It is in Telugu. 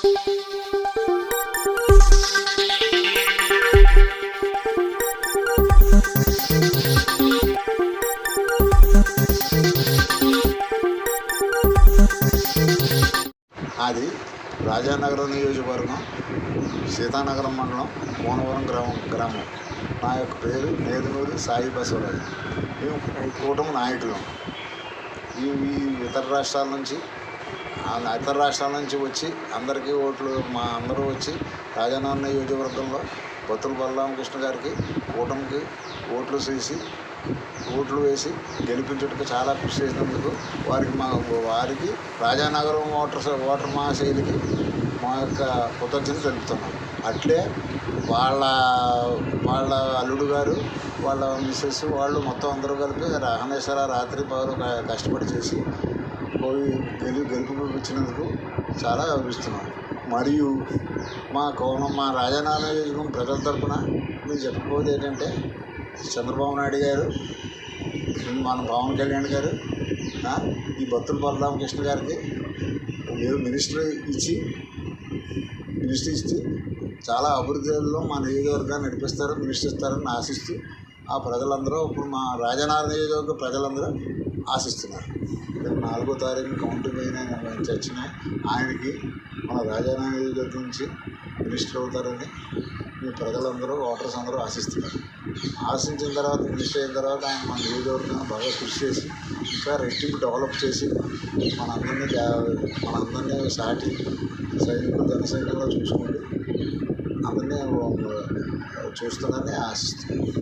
అది రాజానగరం నియోజకవర్గం సీతానగరం మండలం కోనవరం గ్రామం గ్రామం. నా యొక్క పేరు నేదునూరి సాయి బసవరాజు. మేము కూటమి నాయకులం. ఈ ఇతర రాష్ట్రాల నుంచి ఇతర రాష్ట్రాల నుంచి వచ్చి అందరికీ ఓట్లు మా అందరూ వచ్చి రాజానాన్న నియోజకవర్గంలో బొత్తుల బలరామకృష్ణ గారికి కూటమికి ఓట్లు చేసి ఓట్లు వేసి గెలిపించుటకు చాలా కృషి చేసినందుకు వారికి మా వారికి రాజానగరం ఓటర్ ఓటర్ మహాశైలికి మా యొక్క కృతజ్ఞత తెలుపుతున్నాం. అట్లే వాళ్ళ వాళ్ళ అల్లుడు గారు వాళ్ళ మిస్సెస్ వాళ్ళు మొత్తం అందరూ కలిపి అహనేశ్వర రాత్రి పౌరు కష్టపడి చేసి పోయి గెలి గెలుపు ఇచ్చినందుకు చాలా గర్విస్తున్నాం. మరియు మా కోణం మా రాజానగరం నియోజకవర్గం ప్రజల తరపున మీరు చెప్పకపోతే ఏంటంటే చంద్రబాబు నాయుడు గారు మన పవన్ కళ్యాణ్ గారు ఈ బత్తుల బలరామకృష్ణ గారికి మీరు మినిస్టర్ ఇచ్చి మినిస్టర్ ఇచ్చి చాలా అభివృద్ధిలో మా నియోజకవర్గాన్ని నడిపిస్తారు మినిస్టర్ ఇస్తారని ఆశిస్తూ ఆ ప్రజలందరూ ఇప్పుడు మా రాజనగర నియోజకవర్గ ప్రజలందరూ ఆశిస్తున్నారు రేపు నాలుగో తారీఖు కౌంటింగ్ అయిన చర్చిన ఆయనకి మన రాజనగర దగ్గర నుంచి మినిస్టర్ అవుతారని మీ ప్రజలందరూ ఓటర్స్ అందరూ ఆశిస్తున్నారు. ఆశించిన తర్వాత మినిస్టర్ అయిన తర్వాత ఆయన మన నియోజకవర్గాన్ని బాగా కృషి చేసి ఇంకా రెట్టింపు డెవలప్ చేసి మనందరినీ మనందరినీ సాటి సైనికులు జన సైనికులు చూసుకోండి. అందరినీ చూస్తున్నారని ఆశిస్తున్నాను.